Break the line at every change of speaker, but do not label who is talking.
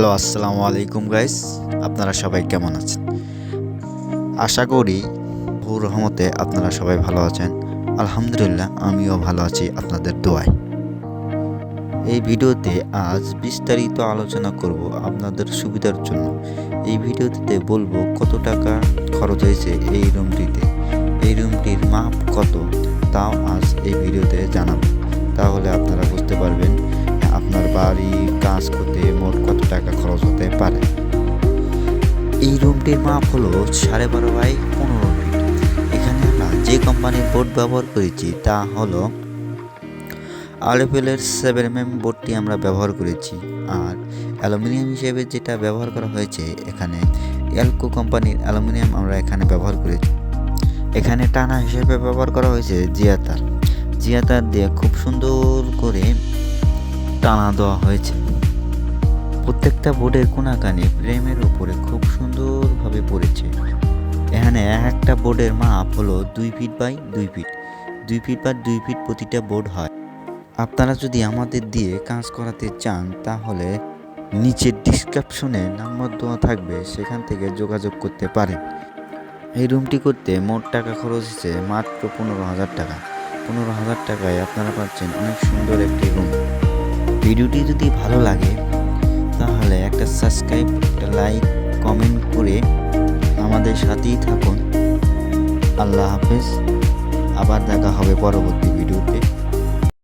Hello, আসসালামু আলাইকুম guys আপনারা সবাই কেমন আছেন? আশা করি বহু রহমতে আপনারা সবাই ভালো আছেন। আলহামদুলিল্লাহ, আমিও ভালো আছি আপনাদের দোয়ায়। এই ভিডিওতে আজ বিস্তারিত আলোচনা করব আপনাদের সুবিধার জন্য। এই ভিডিওতে বলব কত টাকা খরচ হয়েছে এই রুমটিতে। এই রুমটির মাপ কত, তাও আজ এই ভিডিওতে জানাব। তাহলে আপনারা বুঝতে পারবেন, আপনার বাড়ি কাজ করতে টাকা খরচ হতে পারে। এই রুমটির মাপ হলো সাড়ে বারো বাই পনেরো ফিট। এখানে আমরা যে কোম্পানির বোর্ড ব্যবহার করেছি তা হলো আরএফএলের সেভেন এম এম বোর্ডটি আমরা ব্যবহার করেছি। আর অ্যালুমিনিয়াম হিসেবে যেটা ব্যবহার করা হয়েছে, এখানে এলকো কোম্পানির অ্যালুমিনিয়াম আমরা এখানে ব্যবহার করেছি। এখানে টানা হিসেবে ব্যবহার করা হয়েছে জিয়াতার। জিয়াতার দিয়ে খুব সুন্দর করে টানা দেওয়া হয়েছে। প্রত্যেকটা বোর্ডের কোনাকানি ফ্রেমের উপরে খুব সুন্দরভাবে পড়েছে। এখানে এক একটা বোর্ডের মাপ হলো দুই ফিট বাই দুই ফিট। দুই ফিট বা দুই ফিট প্রতিটা বোর্ড হয়। আপনারা যদি আমাদের দিয়ে কাজ করাতে চান, তাহলে নিচের ডিসক্রিপশনে নাম্বার দেওয়া থাকবে, সেখান থেকে যোগাযোগ করতে পারেন। এই রুমটি করতে মোট টাকা খরচ হচ্ছে মাত্র পনেরো হাজার টাকা। পনেরো হাজার টাকায় আপনারা পাচ্ছেন অনেক সুন্দর একটি রুম। ভিডিওটি যদি ভালো লাগে তাহলে একটা সাবস্ক্রাইব একটা লাইক কমেন্ট করে আমাদের সাথেই থাকুন। আল্লাহ হাফেজ। আবার দেখা হবে পরবর্তী ভিডিওতে